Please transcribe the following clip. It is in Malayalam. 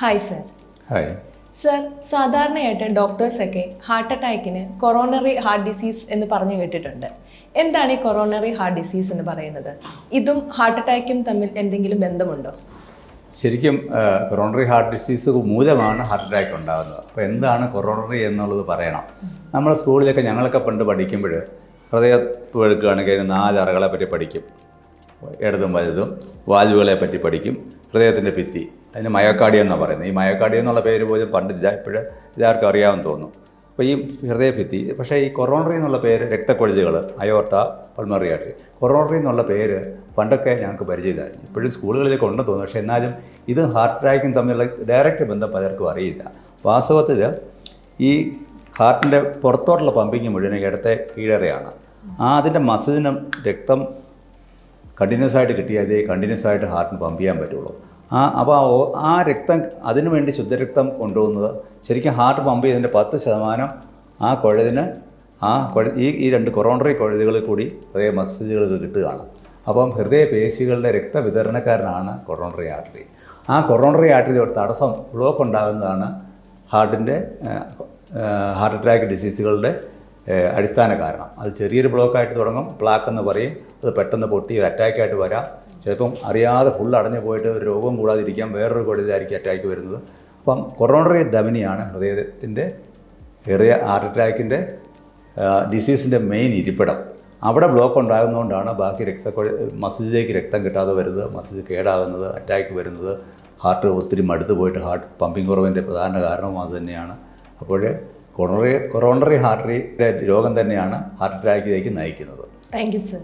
ഹായ് സർ ഹായ് സർ സാധാരണയായിട്ട് ഡോക്ടേഴ്സൊക്കെ ഹാർട്ട് അറ്റാക്കിന് കൊറോണറി ഹാർട്ട് ഡിസീസ് എന്ന് പറഞ്ഞു കേട്ടിട്ടുണ്ട്. എന്താണ് ഈ കൊറോണറി ഹാർട്ട് ഡിസീസ് എന്ന് പറയുന്നത്? ഇതും ഹാർട്ട് അറ്റാക്കും തമ്മിൽ എന്തെങ്കിലും ബന്ധമുണ്ടോ? ശരിക്കും കൊറോണറി ഹാർട്ട് ഡിസീസ് മൂലമാണ് ഹാർട്ട് അറ്റാക്ക് ഉണ്ടാകുന്നത്. അപ്പോൾ എന്താണ് കൊറോണറി എന്നുള്ളത് പറയണം. നമ്മൾ സ്കൂളിലൊക്കെ ഞങ്ങളൊക്കെ പണ്ട് പഠിക്കുമ്പോൾ ഹൃദയ എടുക്കുകയാണെങ്കിൽ അതിന് നാല് അറകളെ പറ്റി പഠിക്കും. ഇടതും വലുതും വാൽവുകളെ പറ്റി പഠിക്കും. ഹൃദയത്തിന്റെ ഭിത്തി. അതിന് മയക്കാടിയം എന്നാണ് പറയുന്നത്. ഈ മയക്കാടിയം എന്നുള്ള പേര് പോലും പണ്ടില്ല ഇപ്പോഴും ഇതാർക്കും അറിയാമെന്ന് തോന്നുന്നു. അപ്പോൾ ഈ ഹൃദയഭിത്തി പക്ഷേ ഈ കൊറോണറി എന്നുള്ള പേര് രക്തക്കൊഴലുകൾ അയോട്ട പൾമറി ആർട്ടറി കൊറോണറി എന്നുള്ള പേര് പണ്ടൊക്കെ ഞങ്ങൾക്ക് പരിചയമായിരുന്നു ഇപ്പോഴും സ്കൂളുകളിലേക്ക് ഉണ്ടെന്ന് തോന്നുന്നു. പക്ഷേ എന്നാലും ഇത് ഹാർട്ട് അറ്റാക്കും തമ്മിലുള്ള ഡയറക്റ്റ് ബന്ധം പലർക്കും അറിയില്ല. വാസ്തവത്തിൽ ഈ ഹാർട്ടിന്റെ പുറത്തോട്ടുള്ള പമ്പിങ് മുഴുവൻ ഇടത്തെ കീഴറയാണ്. ആ അതിന്റെ മസിലിനും രക്തം കണ്ടിന്യൂസ് ആയിട്ട് കിട്ടിയാൽ കണ്ടിന്യൂസ് ആയിട്ട് ഹാർട്ടിന് പമ്പ് ചെയ്യാൻ പറ്റുള്ളൂ. ആ അപ്പോൾ ആ രക്തം അതിനു വേണ്ടി ശുദ്ധരക്തം കൊണ്ടുപോകുന്നത് ശരിക്കും ഹാർട്ട് പമ്പ് ചെയ്തതിന്റെ പത്ത് ശതമാനം ആ കുഴലിന് ആ കുഴ ഈ ഈ രണ്ട് കൊറോണറി കുഴലുകളിൽ കൂടി ഹൃദയ മസിലുകൾ കിട്ടുകയാണ്. അപ്പം ഹൃദയപേശികളുടെ രക്തവിതരണക്കാരനാണ് കൊറോണറി ആർട്ടറി ആ കൊറോണറി ആർട്ടറി ഒരു തടസ്സം ബ്ലോക്ക് ഉണ്ടാകുന്നതാണ് ഹാർട്ടിന്റെ ഹാർട്ട് അറ്റാക്ക് ഡിസീസുകളുടെ അടിസ്ഥാന കാരണം. അത് ചെറിയൊരു ബ്ലോക്കായിട്ട് തുടങ്ങും പ്ലാക്ക് എന്ന് പറയും അത് പെട്ടെന്ന് പൊട്ടി ഒരു അറ്റാക്കായിട്ട് വരാം. ചിലപ്പം അറിയാതെ ഫുൾ അടഞ്ഞു പോയിട്ട് ഒരു രോഗം കൂടാതിരിക്കാൻ വേറൊരു കൊടിയിലായിരിക്കും അറ്റാക്ക് വരുന്നത്. അപ്പം കൊറോണറി ധമനിയാണ് ഹൃദയത്തിന്റെ ഹൃദയ ഹാർട്ട് അറ്റാക്കിന്റെ ഡിസീസിന്റെ മെയിൻ ഇരിപ്പിടം. അവിടെ ബ്ലോക്ക് ഉണ്ടാകുന്നതുകൊണ്ടാണ് ബാക്കി രക്തക്കൊഴ മസിലേക്ക് രക്തം കിട്ടാതെ വരുന്നത് മസിൽ കേടാകുന്നത് അറ്റാക്ക് വരുന്നത്. ഹാർട്ട് ഒത്തിരി മടുത്ത് പോയിട്ട് ഹാർട്ട് പമ്പിങ് കുറവിന്റെ പ്രധാന കാരണവും അത് തന്നെയാണ്. അപ്പോൾ കൊറോണറി കൊറോണറി ഹാർട്ടറി രോഗം തന്നെയാണ് ഹാർട്ട് അറ്റാക്കിലേക്ക് നയിക്കുന്നത്. Thank you sir